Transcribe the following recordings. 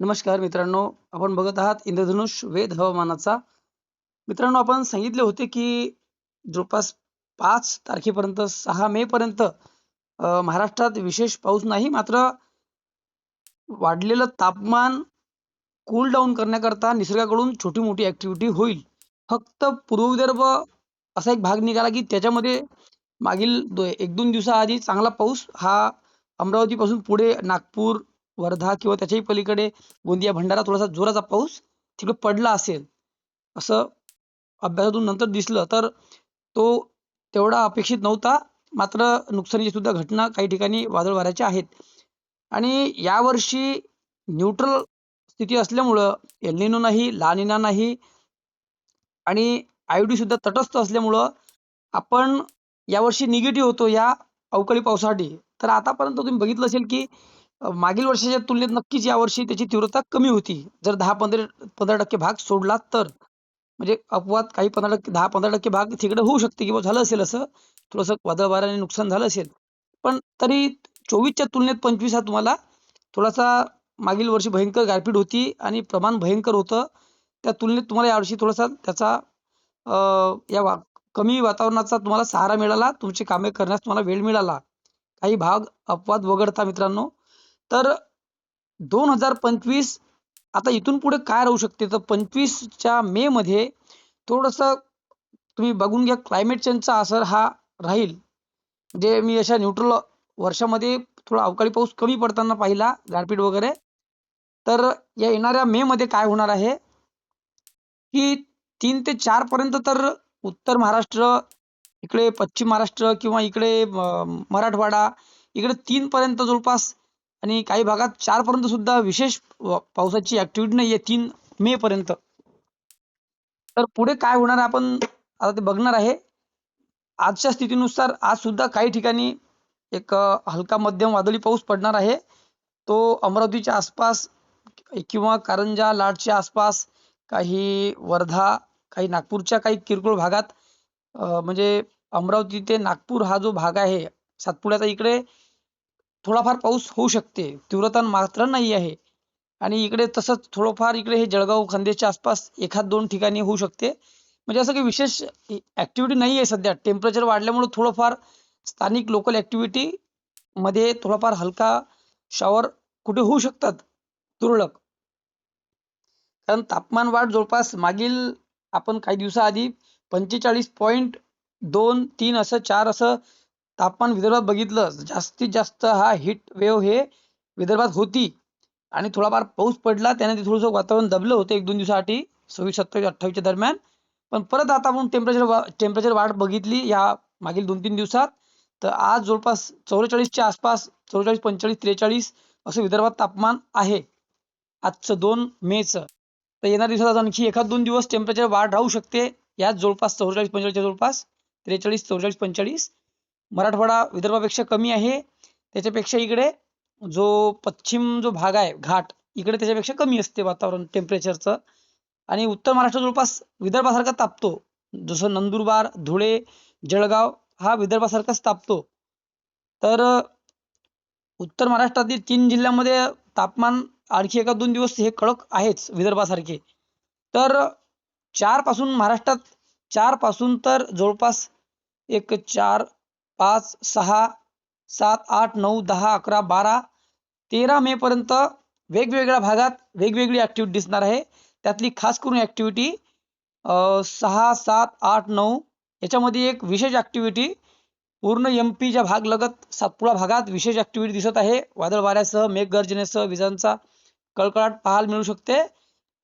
नमस्कार मित्रांनो आपण बघत आहात इंद्रधनुष वेद हवामानाचा. मित्रांनो आपण सांगितले होते की जवळपास पाच तारखेपर्यंत सहा मे पर्यंत महाराष्ट्रात विशेष पाऊस नाही मात्र वाढलेलं तापमान कूल डाऊन करण्याकरता निसर्गाकडून छोटी मोठी ऍक्टिव्हिटी होईल. फक्त पूर्व विदर्भ असा एक भाग निघाला की त्याच्यामध्ये मागील दो एक दोन दिवसाआधी चांगला पाऊस हा अमरावतीपासून पुढे नागपूर वर्धा किंवा त्याच्याही पलीकडे गोंदिया भंडारा थोडासा जोराचा पाऊस तिकडे पडला असेल असं अभ्यासातून नंतर दिसलं तर तो तेवढा अपेक्षित नव्हता. मात्र नुकसानीची सुद्धा घटना काही ठिकाणी वादळ वाऱ्याच्या आहेत. आणि यावर्षी न्यूट्रल स्थिती असल्यामुळं एलनिनो नाही लानिना नाही आणि आयडी सुद्धा तटस्थ असल्यामुळं आपण यावर्षी निगेटिव्ह होतो या अवकाळी पावसासाठी. तर आतापर्यंत तुम्ही बघितलं असेल की मागील वर्षाच्या तुलनेत नक्कीच यावर्षी त्याची तीव्रता कमी होती. जर दहा पंधरा पंधरा टक्के भाग सोडला तर. म्हणजे अपवाद काही पंधरा टक्के दहा पंधरा टक्के भाग तिकडे होऊ शकते किंवा झालं असेल असं थोडंसं वादळ वाऱ्याने नुकसान झालं असेल. पण तरी चोवीसच्या तुलनेत पंचवीस हा तुम्हाला थोडासा मागील वर्षी भयंकर गारपीट होती आणि प्रमाण भयंकर होतं. त्या तुलनेत तुम्हाला यावर्षी थोडासा त्याचा या वा कमी वातावरणाचा तुम्हाला सहारा मिळाला तुमची कामे करण्यास तुम्हाला वेळ मिळाला. काही भाग अपवाद वगळता मित्रांनो. तर दोन हजार पंचवीस आता इथून पुढे काय राहू शकते? तर पंचवीसच्या मे मध्ये थोडंसं तुम्ही बघून घ्या क्लायमेट चेंजचा असर हा राहील. म्हणजे मी अशा न्यूट्रल वर्षामध्ये थोडा अवकाळी पाऊस कमी पडताना पाहिला गारपीट वगैरे. तर या येणाऱ्या मे मध्ये काय होणार आहे? की तीन ते चार पर्यंत तर उत्तर महाराष्ट्र इकडे पश्चिम महाराष्ट्र किंवा इकडे मराठवाडा इकडे तीन पर्यंत जवळपास आणि काही भागात चार पर्यंत सुद्धा विशेष पावसाची ऍक्टिव्हिटी नाहीये तीन मे पर्यंत. तर पुढे काय होणार आपण आता ते बघणार आहे. आजच्या स्थितीनुसार आज सुद्धा काही ठिकाणी एक हलका मध्यम वादळी पाऊस पडणार आहे. तो अमरावतीच्या आसपास किंवा कारंजा लाडच्या आसपास काही वर्धा काही नागपूरच्या काही किरकोळ भागात म्हणजे अमरावती ते नागपूर हा जो भाग आहे सातपुड्याचा इकडे थोडाफार पाऊस होऊ शकते. तीव्रता मात्र नाही आहे. आणि इकडे तसंच थोडंफार इकडे हे जळगाव खान्देशच्या आसपास एखाद दोन ठिकाणी होऊ शकते. म्हणजे असं काही विशेष ऍक्टिव्हिटी नाही आहे सध्या. टेम्परेचर वाढल्यामुळे थोडंफार स्थानिक लोकल ऍक्टिव्हिटी मध्ये थोडाफार हलका शॉवर कुठे होऊ शकतात? तुरळक. कारण तापमान वाढ जवळपास मागील आपण काही दिवसाआधी पंचेचाळीस पॉईंट दोन तीन असं चार असं तापमान विदर्भात बघितलं जास्तीत जास्त हा हिट वेव्ह हे विदर्भात होती. आणि थोडाफार पाऊस पडला त्याने ते थोडंसं वातावरण दबलं होतं एक दोन दिवसासाठी सव्वीस सत्तावीस अठ्ठावीसच्या दरम्यान. पण परत आता आपण टेम्परेचर टेम्परेचर वाढ बघितली या मागील दोन तीन दिवसात तर आज जवळपास चौवेचाळीसच्या आसपास चौवेचाळीस पंचेचाळीस त्रेचाळीस असं विदर्भात तापमान आहे. आजचं दोन मेचं. तर येणाऱ्या दिवसात आणखी एखाद दोन दिवस टेम्परेचर वाढ राहू शकते. याच जवळपास चौवेचाळीस पंचेचाळीसच्या जवळपास त्रेचाळीस चौवेचाळीस पंचेचाळीस. मराठवाडा विदर्भापेक्षा कमी आहे. त्याच्यापेक्षा इकडे जो पश्चिम जो भाग आहे घाट इकडे त्याच्यापेक्षा कमी असते वातावरण टेम्परेचरचं आणि उत्तर महाराष्ट्र जवळपास विदर्भासारखा तापतो. जसं नंदुरबार धुळे जळगाव हा विदर्भासारखाच तापतो. तर उत्तर महाराष्ट्रातील तीन जिल्ह्यामध्ये तापमान आणखी एका दोन दिवस हे कडक आहेच विदर्भासारखे. तर चारपासून महाराष्ट्रात चारपासून तर जवळपास एक चार पाच सहा सात आठ नऊ दहा अकरा बारा तेरा मेपर्यंत वेगवेगळ्या भागात वेगवेगळी ॲक्टिव्हिटी दिसणार आहे. त्यातली खास करून ॲक्टिव्हिटी सहा सात आठ नऊ याच्यामध्ये एक विशेष ॲक्टिव्हिटी पूर्ण एम पीच्या भाग लगत सातपुडा भागात विशेष ॲक्टिव्हिटी दिसत आहे. वादळ वाऱ्यासह मेघगर्जनेसह विजांचा कळकळाट पाहायला मिळू शकते.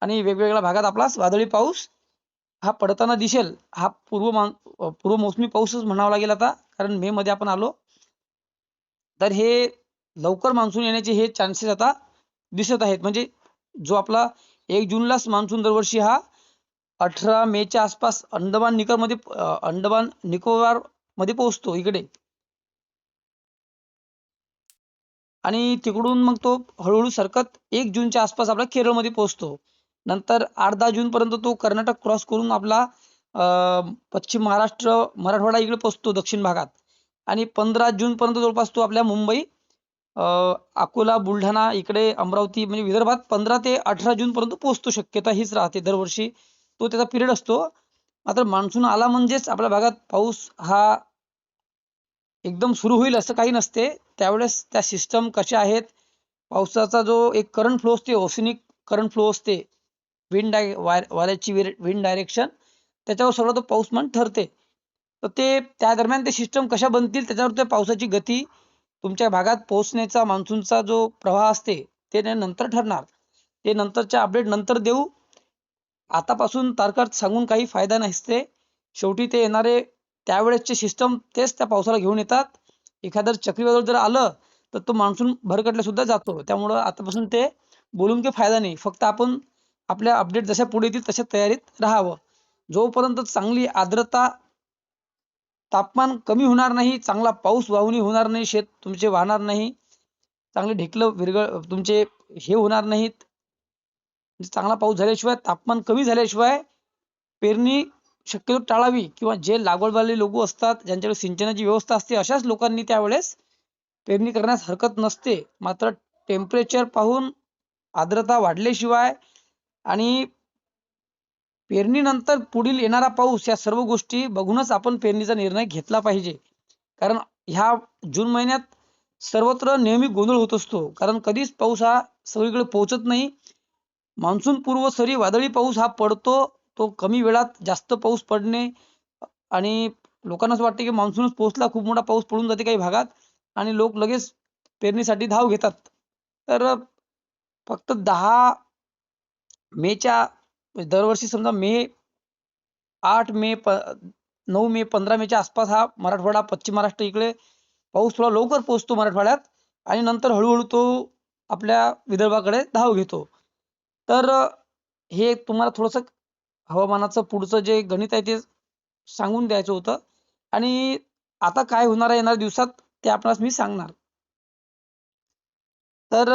आणि वेगवेगळ्या भागात आपला वादळी पाऊस हा पडताना दिसेल हा पूर्व पूर्व मोसमी पाऊसच म्हणावा लागेल आता कारण मे मध्ये आपण आलो. तर हे लवकर मान्सून येण्याचे हे चान्सेस आता दिसत आहेत. म्हणजे जो आपला एक जूनलाच मान्सून दरवर्षी हा अठरा मेच्या आसपास अंडमान निकोबारमध्ये अंडमान निकोबारमध्ये पोहोचतो इकडे. आणि तिकडून मग तो हळूहळू सरकत एक जूनच्या आसपास आपला केरळमध्ये पोहोचतो. नंतर आठ दहा जून पर्यंत तो कर्नाटक क्रॉस करून आपला पश्चिम महाराष्ट्र मराठवाडा इकडे पोहोचतो दक्षिण भागात. आणि पंधरा जून पर्यंत जवळपास तो आपल्या मुंबई अकोला बुलढाणा इकडे अमरावती म्हणजे विदर्भात पंधरा ते अठरा जून पर्यंत पोहोचतो. शक्यता हीच राहते. दरवर्षी तो त्याचा पिरियड असतो. मात्र मान्सून आला म्हणजेच आपल्या भागात पाऊस हा एकदम सुरू होईल असं काही नसते. त्यावेळेस त्या सिस्टम कशा आहेत? पावसाचा जो एक करंट फ्लो असते ओसिनिक करंट फ्लो असते विंड डाय वाऱ्याची विंड डायरेक्शन त्याच्यावर सगळं तो पाऊसमान ठरते. तर ते त्या दरम्यान ते सिस्टम कशा बनतील त्याच्यावर त्या पावसाची गती तुमच्या भागात पोहोचण्याचा मान्सूनचा जो प्रवाह असते ते नंतर ठरणार. ते नंतरच्या अपडेट नंतर देऊ. आतापासून तारखा सांगून काही फायदा नसते. शेवटी ते येणारे त्यावेळेसचे सिस्टम तेच त्या पावसाला घेऊन येतात. एखादं चक्रीवादळ जर आलं तर तो मान्सून भरकटला सुद्धा जातो. त्यामुळं आतापासून ते बोलून काही फायदा नाही. फक्त आपण आपल्या अपडेट जशा पुढे येतील तशा तयारीत राहावं. जोपर्यंत चांगली आर्द्रता तापमान कमी होणार नाही चांगला पाऊस वाहुनी होणार नाही शेत तुमचे वाहणार नाही चांगले ढेकलं विरगळ तुमचे हे होणार नाहीत. म्हणजे चांगला पाऊस झाल्याशिवाय तापमान कमी झाल्याशिवाय पेरणी शक्यतो टाळावी किंवा जे लागवडवाले लोक असतात ज्यांच्याकडे सिंचनाची व्यवस्था असते अशाच लोकांनी त्यावेळेस पेरणी करण्यास हरकत नसते. मात्र टेम्परेचर पाहून आर्द्रता वाढल्याशिवाय आणि पेरणीनंतर पुढील येणारा पाऊस या सर्व गोष्टी बघूनच आपण पेरणीचा निर्णय घेतला पाहिजे. कारण ह्या जून महिन्यात सर्वत्र नेहमी गोंधळ होत असतो. कारण कधीच पाऊस हा सगळीकडे पोहोचत नाही. मान्सून पूर्व सरी वादळी पाऊस हा पडतो तो कमी वेळात जास्त पाऊस पडणे आणि लोकांना असं वाटते की मान्सूनच पोहोचला खूप मोठा पाऊस पडून जाते काही भागात आणि लोक लगेच पेरणीसाठी धाव घेतात. तर फक्त दहा मेच्या दरवर्षी समजा मे आठ मे प नऊ मे पंधरा मेच्या आसपास हा मराठवाडा पश्चिम महाराष्ट्र इकडे पाऊस थोडा लवकर पोहोचतो मराठवाड्यात आणि नंतर हळूहळू तो आपल्या विदर्भाकडे धाव घेतो. तर हे तुम्हाला थोडंसं हवामानाचं पुढचं जे गणित आहे ते सांगून द्यायचं होतं. आणि आता काय होणार आहे येणाऱ्या दिवसात ते आपणास मी सांगणार. तर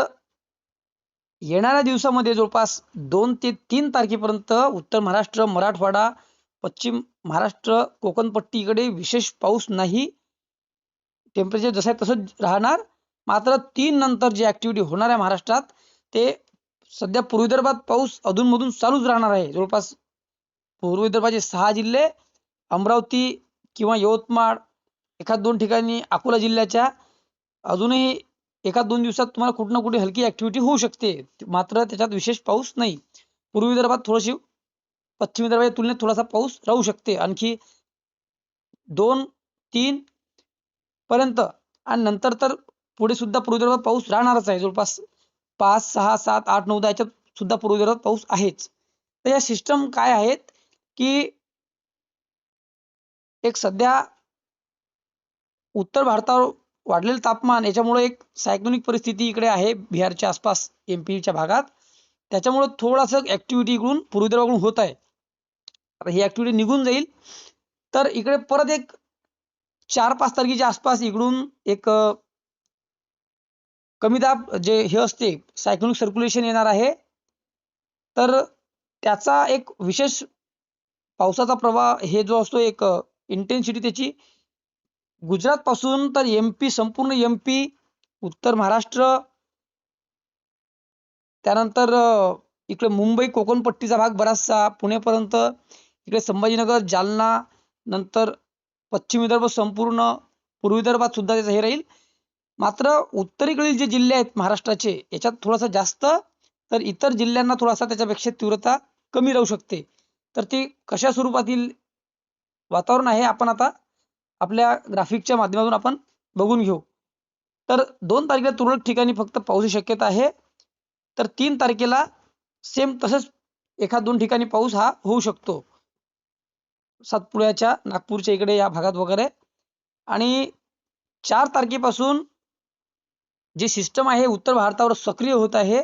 येणाऱ्या दिवसामध्ये जवळपास दोन ते तीन तारखेपर्यंत उत्तर महाराष्ट्र मराठवाडा पश्चिम महाराष्ट्र कोकणपट्टीकडे विशेष पाऊस नाही. टेम्परेचर जसं आहे तसंच राहणार. मात्र तीन नंतर जी ऍक्टिव्हिटी होणार आहे महाराष्ट्रात ते सध्या पूर्व विदर्भात पाऊस अधूनमधून चालूच राहणार आहे. जवळपास पूर्व विदर्भाचे सहा जिल्हे अमरावती किंवा यवतमाळ एखाद दोन ठिकाणी अकोला जिल्ह्याच्या अजूनही एका दोन दिवसात तुम्हाला कुठं ना कुठे हलकी ऍक्टिव्हिटी होऊ शकते. मात्र त्याच्यात विशेष पाऊस नाही. पूर्व विदर्भात थोडीशी पश्चिम विदर्भाच्या तुलनेत थोडासा पाऊस राहू शकते. आणखी दोन तीन पर्यंत आणि नंतर तर पुढे सुद्धा पूर्व विदर्भात पाऊस राहणारच आहे. जवळपास पाच सहा सात आठ नऊ दहा याच्यात सुद्धा पूर्व विदर्भात पाऊस आहेच. तर या सिस्टम काय आहेत की एक सध्या उत्तर भारतावर वाढलेलं तापमान याच्यामुळे एक सायक्लोनिक परिस्थिती इकडे आहे बिहारच्या आसपास एम पीच्या भागात. त्याच्यामुळे थोडंसं ऍक्टिव्हिटी इकडून पूर्व होत आहे. आता ही ॲक्टिव्हिटी निघून जाईल. तर इकडे परत एक चार पाच तारखेच्या आसपास इकडून एक कमी दाब जे हे असते सायक्लोनिक सर्क्युलेशन येणार आहे. तर त्याचा एक विशेष पावसाचा प्रवाह हे जो असतो एक इंटेन्सिटी त्याची गुजरात पासून तर एम पी संपूर्ण एम पी उत्तर महाराष्ट्र त्यानंतर इकडे मुंबई कोकणपट्टीचा भाग बराचसा पुण्यापर्यंत इकडे संभाजीनगर जालना नंतर पश्चिम विदर्भ संपूर्ण पूर्व विदर्भात सुद्धा त्याचं हे राहील. मात्र उत्तरेकडील जे जिल्हे आहेत महाराष्ट्राचे याच्यात थोडासा जास्त तर इतर जिल्ह्यांना थोडासा त्याच्यापेक्षा तीव्रता कमी राहू शकते. तर ते कशा स्वरूपातील वातावरण आहे आपण आता आपल्या ग्राफिकच्या माध्यमातून आपण बघून घेऊ. तर दोन तारखेला तुरळक ठिकाणी फक्त पाऊस शक्यता आहे. तर तीन तारखेला सेम तसंच एखाद दोन ठिकाणी पाऊस हा होऊ शकतो. सातपुड्याच्या नागपूरच्या इकडे या भागात वगैरे. आणि चार तारखेपासून जे सिस्टम आहे उत्तर भारतावर सक्रिय होत आहे.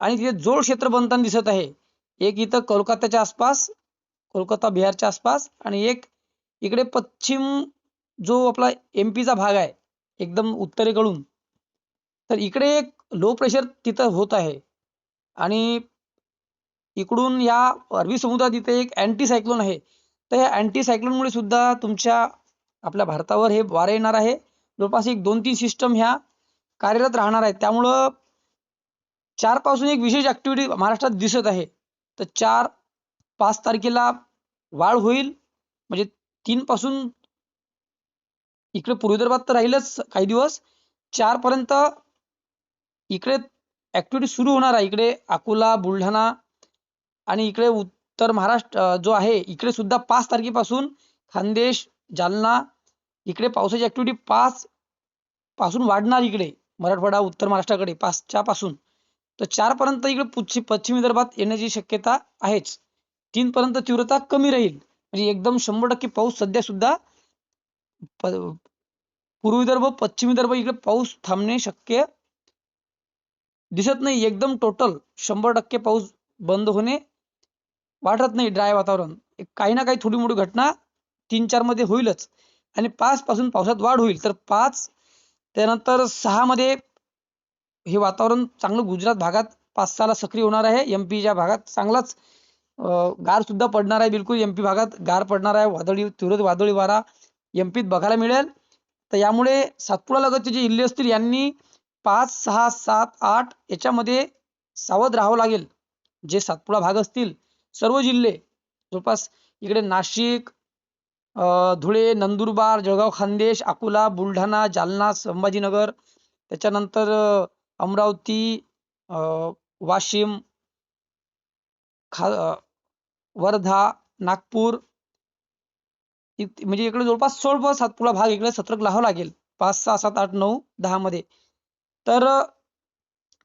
आणि तिथे जोड क्षेत्र बनताना दिसत आहे. एक इथं कोलकात्याच्या आसपास कोलकाता बिहारच्या आसपास आणि एक इकडे पश्चिम जो आपला एम चा भाग आहे एकदम उत्तरेकडून. तर इकडे एक लो प्रेशर तिथं होत आहे. आणि इकडून या अरबी समुद्रात इथे एक अँटी सायक्लोन आहे. तर या अँटीसायक्लोनमुळे सुद्धा तुमच्या आपल्या भारतावर हे वारे येणार आहे. जवळपास एक दोन तीन सिस्टम ह्या कार्यरत राहणार आहेत. त्यामुळं चारपासून एक विशेष ऍक्टिव्हिटी महाराष्ट्रात दिसत आहे. तर चार पाच तारखेला वाढ होईल. म्हणजे तीन पासून इकडे पूर्व विदर्भात तर राहीलच काही दिवस. चार पर्यंत इकडे ऍक्टिव्हिटी सुरू होणार आहे. इकडे अकोला बुलढाणा आणि इकडे उत्तर महाराष्ट्र जो आहे इकडे सुद्धा पाच तारखेपासून खानदेश जालना इकडे पावसाची ऍक्टिव्हिटी पाच पासून वाढणार इकडे मराठवाडा उत्तर महाराष्ट्राकडे पाचच्या पासून तर चार पर्यंत इकडे पश्चिम पश्चिम विदर्भात येण्याची शक्यता आहेच. तीन पर्यंत तीव्रता कमी राहील. म्हणजे एकदम शंभर टक्के पाऊस सध्या सुद्धा पूर्व विदर्भ पश्चिम विदर्भ इकडे पाऊस थांबणे शक्य दिसत नाही. एकदम टोटल शंभर टक्के पाऊस बंद होणे वाटत नाही ड्राय वातावरण. काही ना काही थोडी मोठी घटना तीन चारमध्ये होईलच. आणि पाच पासून पावसात वाढ होईल. तर पाच त्यानंतर सहा मध्ये हे वातावरण चांगलं गुजरात भागात पाच सहाला सक्रिय होणार आहे. एमपीच्या भागात चांगलाच गार सुद्धा पडणार आहे. बिलकुल एमपी भागात गार पडणार आहे. वादळी तीव्र वादळी वारा एम पीत बघायला मिळेल. तर यामुळे सातपुडा लगतचे जे जिल्हे असतील यांनी पाच सहा सात आठ याच्यामध्ये सावध राहावं लागेल. जे सातपुडा भाग असतील सर्व जिल्हे जवळपास इकडे नाशिक धुळे नंदुरबार जळगाव खानदेश अकोला बुलढाणा जालना संभाजीनगर त्याच्यानंतर अमरावती अं, वाशिम खा वर्धा नागपूर म्हणजे इकडे जवळपास सोळा सातपुडा भाग इकडे सतर्क राहावं लागेल. पाच सहा सात आठ नऊ दहा मध्ये. तर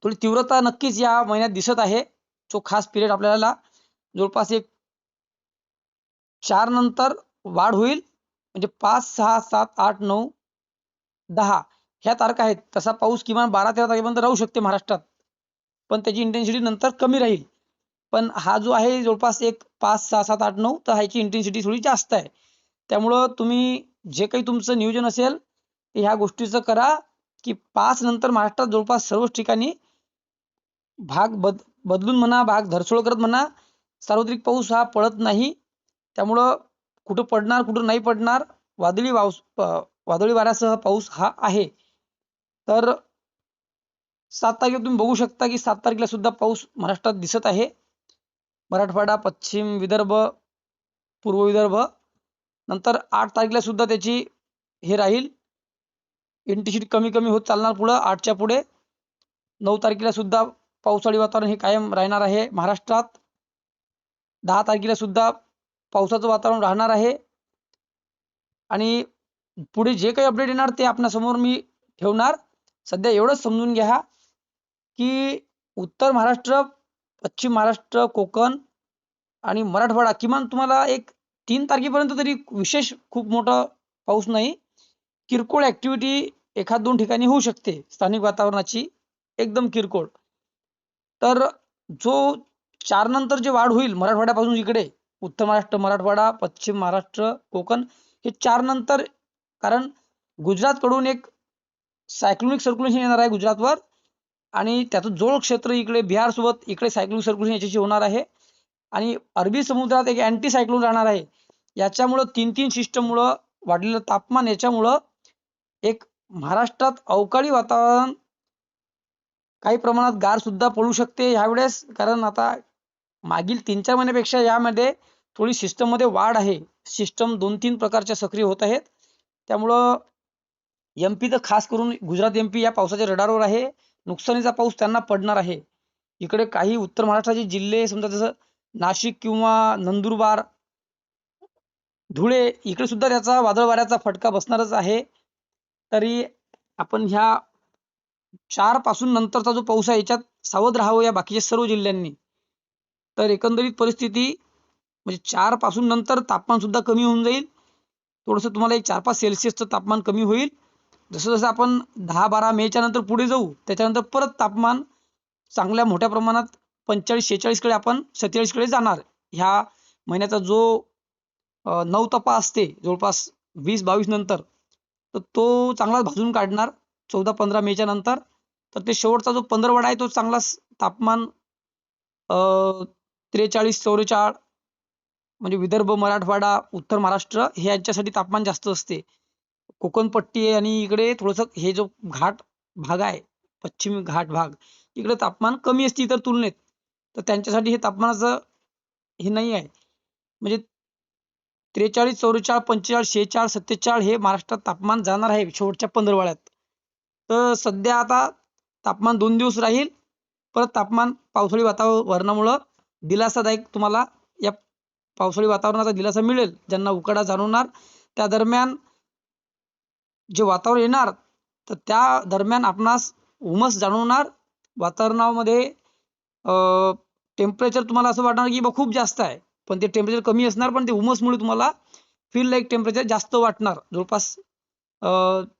थोडी तीव्रता नक्कीच या महिन्यात दिसत आहे. तो खास पिरियड आपल्याला जवळपास एक चार नंतर वाढ होईल. म्हणजे पाच सहा सात आठ नऊ दहा ह्या तारखा आहेत. तसा पाऊस किमान बारा तेरा तारखेपर्यंत राहू शकते महाराष्ट्रात. पण त्याची इंटेन्सिटी नंतर कमी राहील. पण हा जो आहे जवळपास एक पाच सहा सात आठ नऊ तर ह्याची इंटेन्सिटी थोडी जास्त आहे. त्यामुळं तुम्ही जे काही तुमचं नियोजन असेल ते ह्या गोष्टीचं करा की पाच नंतर महाराष्ट्रात जवळपास सर्वच ठिकाणी भाग बद बदलून म्हणा भाग धरसोड करत म्हणा सार्वत्रिक पाऊस हा पडत नाही. त्यामुळं कुठं पडणार कुठं नाही पडणार वादळी वाऊस वादळी वाऱ्यासह पाऊस हा आहे. तर सात तारखेला तुम्ही बघू शकता की सात तारखेला सुद्धा पाऊस महाराष्ट्रात दिसत आहे. मराठवाडा पश्चिम विदर्भ पूर्व विदर्भ नंतर आठ तारखेला सुद्धा त्याची हे राहील. इंटेन्सिटी कमी कमी होत चालणार पुढं. आठच्या पुढे नऊ तारखेला सुद्धा पावसाळी वातावरण हे कायम राहणार आहे महाराष्ट्रात. दहा तारखेला सुद्धा पावसाचं वातावरण राहणार आहे. आणि पुढे जे काही अपडेट येणार ते आपणासमोर मी ठेवणार. सध्या एवढंच समजून घ्या की उत्तर महाराष्ट्र पश्चिम महाराष्ट्र कोकण आणि मराठवाडा किमान तुम्हाला एक तीन तारखेपर्यंत तरी विशेष खूप मोठा पाऊस नाही. किरकोळ ऍक्टिव्हिटी एखाद दोन ठिकाणी होऊ शकते. स्थानिक वातावरणाची एकदम किरकोळ. तर जो चार नंतर जे वाढ होईल मराठवाड्यापासून इकडे उत्तर महाराष्ट्र मराठवाडा पश्चिम महाराष्ट्र कोकण हे चार नंतर कारण गुजरातकडून एक सायक्लोनिक सर्क्युलेशन येणार आहे गुजरातवर आणि त्याचं जोड क्षेत्र इकडे बिहार सोबत इकडे सायक्लोनिक सर्क्युलेशन याच्याशी होणार आहे. आणि अरबी समुद्रात एक अँटी सायक्लोन राहणार आहे. याच्यामुळं तीन तीन सिस्टममुळं वाढलेलं तापमान याच्यामुळं एक महाराष्ट्रात अवकाळी वातावरण काही प्रमाणात गार सुद्धा पडू शकते ह्यावेळेस. कारण आता मागील तीन चार महिन्यापेक्षा यामध्ये थोडी सिस्टममध्ये वाढ आहे. सिस्टम दोन तीन प्रकारच्या सक्रिय होत आहेत. त्यामुळं एमपी तर खास करून गुजरात एमपी या पावसाच्या रडारवर आहे. नुकसानीचा पाऊस त्यांना पडणार आहे. इकडे काही उत्तर महाराष्ट्राचे जिल्हे समजा जसं नाशिक किंवा नंदुरबार धुळे इकडे सुद्धा त्याचा वादळ वाऱ्याचा फटका बसणारच आहे. तरी आपण ह्या चारपासून नंतरचा जो पाऊस आहे याच्यात सावध राहावं या बाकीच्या सर्व जिल्ह्यांनी. तर एकंदरीत परिस्थिती म्हणजे चारपासून नंतर तापमान सुद्धा कमी होऊन जाईल. थोडंसं तुम्हाला एक चार पाच सेल्सिअसचं तापमान कमी होईल. जसं जसं आपण दहा बारा मेच्या नंतर पुढे जाऊ त्याच्यानंतर परत तापमान चांगल्या मोठ्या प्रमाणात पंचेचाळीस शेहेचाळीसकडे आपण सत्तेचाळीसकडे जाणार. ह्या महिन्याचा जो नऊ तपा असते जवळपास वीस बावीस नंतर तर तो चांगला भाजून काढणार चौदा पंधरा मेच्या नंतर तर ते शेवटचा जो पंधरवडा आहे तो चांगला तापमान अं, त्रेचाळीस चौवेचाळ म्हणजे विदर्भ मराठवाडा उत्तर महाराष्ट्र हे यांच्यासाठी तापमान जास्त असते. कोकणपट्टी आहे आणि इकडे थोडंसं हे जो घाट भाग आहे पश्चिमी घाट भाग इकडे तापमान कमी असते इतर तुलनेत तर त्यांच्यासाठी हे तापमानाचं हे नाही आहे. म्हणजे त्रेचाळीस चौवेचाळीस पंचेचाळीस शेहेचाळीस सत्तेचाळीस हे महाराष्ट्रात तापमान जाणार आहे शेवटच्या पंधरवाड्यात. तर सध्या आता तापमान दोन दिवस राहील. परत तापमान पावसाळी वातावरणामुळं दिलासादायक तुम्हाला या पावसाळी वातावरणाचा दिलासा मिळेल ज्यांना उकाडा जाणवणार. त्या दरम्यान जे वातावरण येणार तर त्या दरम्यान आपणास उमस जाणवणार. वातावरणामध्ये टेम्परेचर तुम्हाला असं वाटणार की बा खूप जास्त आहे. पण ते टेम्परेचर कमी असणार पण ते उमसमुळे तुम्हाला फील लाईक टेम्परेचर जास्त वाटणार. जवळपास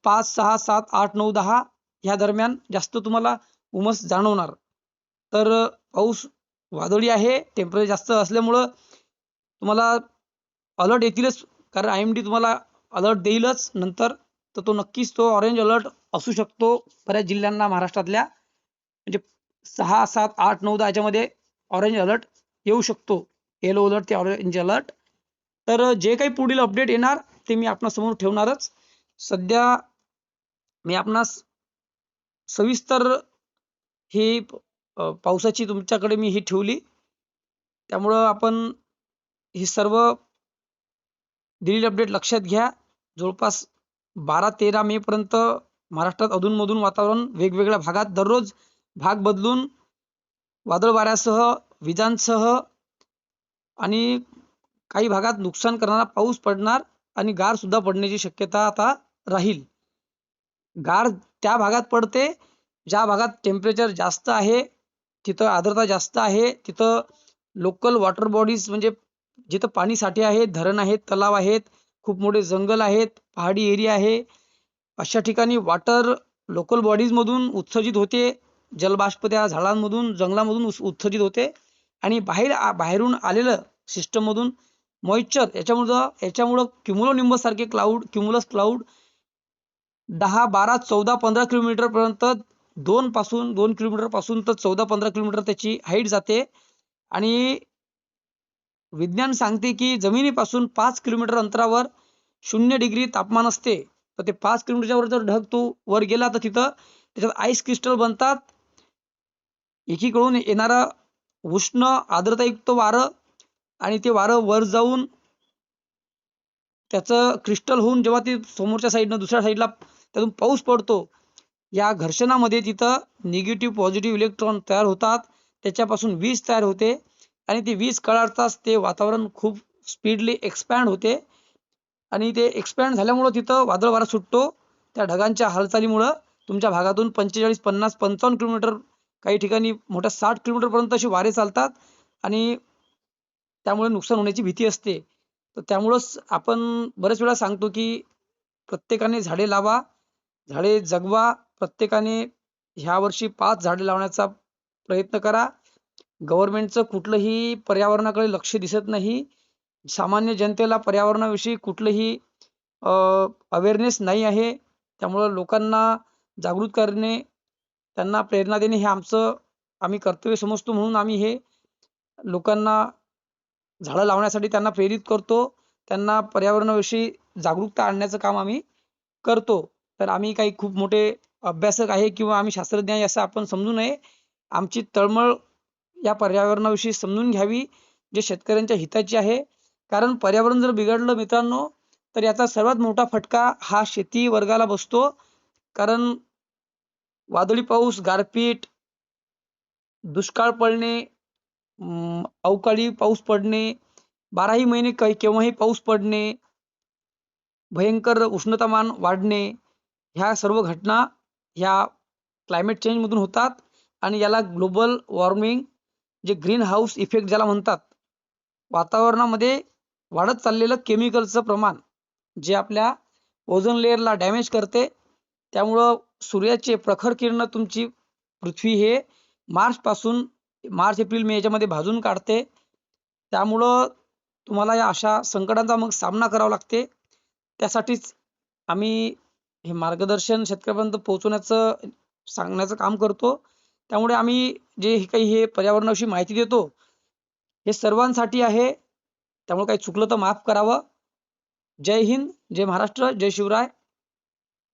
पाच सहा सात आठ नऊ दहा ह्या दरम्यान जास्त तुम्हाला उमस जाणवणार. तर पाऊस वादळी आहे टेम्परेचर जास्त असल्यामुळं तुम्हाला अलर्ट येतीलच. कारण आय एम डी तुम्हाला अलर्ट देईलच. नंतर तर तो नक्कीच तो ऑरेंज अलर्ट असू शकतो बऱ्याच जिल्ह्यांना महाराष्ट्रातल्या. म्हणजे सहा सात आठ नऊ दहा याच्यामध्ये ऑरेंज अलर्ट येऊ शकतो. येलो अलर्ट ते ऑरेंज अलर्ट तर जे काही पुढील अपडेट येणार ते मी आपणासमोर ठेवणारच. सध्या मी आपणास सविस्तर ही पावसाची तुमच्याकडे मी ही ठेवली. त्यामुळं आपण हे सर्व दिलेली अपडेट लक्षात घ्या. जवळपास बारा तेरा मे पर्यंत महाराष्ट्रात अधूनमधून वातावरण वेगवेगळ्या भागात दररोज भाग बदलून वादळ वाऱ्यासह विजांसह आणि काही भागात नुकसान करणारा पाऊस पडणार आणि गार सुद्धा पडण्याची शक्यता आता राहील. गार त्या भागात पडते ज्या भागात टेम्परेचर जास्त आहे तिथं आर्द्रता जास्त आहे तिथं लोकल वॉटर बॉडीज म्हणजे जिथं पाणी साठे आहेत धरण आहेत तलाव आहेत खूप मोठे जंगल आहेत पहाडी एरिया आहे अशा ठिकाणी वॉटर लोकल बॉडीज मधून उत्सर्जित होते जलबाष्प त्या झाडांमधून जंगलामधून उत्सर्जित होते आणि बाहेर बाहेरून आलेलं सिस्टम मधून मॉइश्चर याच्यामुळं याच्यामुळं क्युमुलो सारखे क्लाउड क्युमुलस क्लाउड दहा बारा चौदा पंधरा किलोमीटर पर्यंत दोन पासून दोन किलोमीटरपासून तर चौदा पंधरा किलोमीटर त्याची हाईट जाते. आणि विज्ञान सांगते की जमिनीपासून पाच किलोमीटर अंतरावर शून्य डिग्री तापमान असते. तर ते पाच किलोमीटरच्या वर जर ढग तो वर गेला तर तिथं त्याच्यात आईस क्रिस्टल बनतात. एकीकडून येणारा उष्ण आर्द्रतायुक्त वारं आणि ते वारं वर जाऊन त्याचं क्रिस्टल होऊन जेव्हा ते समोरच्या साईडनं दुसऱ्या साईडला त्यातून पाऊस पडतो या घर्षणामध्ये तिथं निगेटिव्ह पॉझिटिव्ह इलेक्ट्रॉन तयार होतात. त्याच्यापासून वीज तयार होते आणि ती वीज कळाडताच ते वातावरण खूप स्पीडली एक्सपॅन्ड होते. आणि ते एक्सपॅन्ड झाल्यामुळं तिथं वादळ वारा सुटतो. त्या ढगांच्या हालचालीमुळं तुमच्या भागातून पंचेचाळीस पन्नास पंचावन्न किलोमीटर काही ठिकाणी मोठ्या साठ किलोमीटरपर्यंत अशी असे वारे चालतात. आणि त्यामुळे नुकसान होण्याची भीती असते. तर त्यामुळंच आपण बरेच वेळा सांगतो की प्रत्येकाने झाडे लावा झाडे जगवा प्रत्येकाने ह्या वर्षी पाच झाडे लावण्याचा प्रयत्न करा. गव्हर्नमेंटचं कुठलंही पर्यावरणाकडे लक्ष दिसत नाही. सामान्य जनतेला पर्यावरणाविषयी कुठलंही अवेअरनेस नाही आहे. त्यामुळं लोकांना जागृत करणे त्यांना प्रेरणा देणे हे आमचं आम्ही कर्तव्य समजतो म्हणून आम्ही हे लोकांना झाडं लावण्यासाठी त्यांना प्रेरित करतो. त्यांना पर्यावरणाविषयी जागरूकता आणण्याचं काम आम्ही करतो. तर आम्ही काही खूप मोठे अभ्यासक आहे किंवा आम्ही शास्त्रज्ञ आहे असं आपण समजू नये. आमची तळमळ या पर्यावरणाविषयी समजून घ्यावी जे शेतकऱ्यांच्या हिताची आहे. कारण पर्यावरण जर बिघडलं मित्रांनो तर याचा सर्वात मोठा फटका हा शेती वर्गाला बसतो. कारण वादळी पाऊस गारपीट दुष्काळ पडणे अवकाळी पाऊस पडणे बाराही महिने काही केव्हाही पाऊस पडणे भयंकर उष्णतामान वाढणे ह्या सर्व घटना ह्या क्लायमेट चेंजमधून होतात आणि याला ग्लोबल वॉर्मिंग जे ग्रीन हाऊस इफेक्ट ज्याला म्हणतात वातावरणामध्ये वाढत चाललेलं केमिकलचं प्रमाण जे आपल्या ओझोन लेअरला डॅमेज करते त्यामुळं सूर्याचे प्रखर किरण तुमची पृथ्वी हे मार्चपासून मार्च एप्रिल मे याच्यामध्ये भाजून काढते. त्यामुळं तुम्हाला या अशा संकटांचा मग सामना करावा लागते. त्यासाठीच आम्ही हे मार्गदर्शन शेतकऱ्यापर्यंत पोहोचवण्याचं सांगण्याचं काम करतो. त्यामुळे आम्ही जे हे काही हे पर्यावरणाविषयी माहिती देतो हे सर्वांसाठी आहे. त्यामुळे काही चुकलं तर माफ करावं. जय हिंद जय महाराष्ट्र जय शिवराय.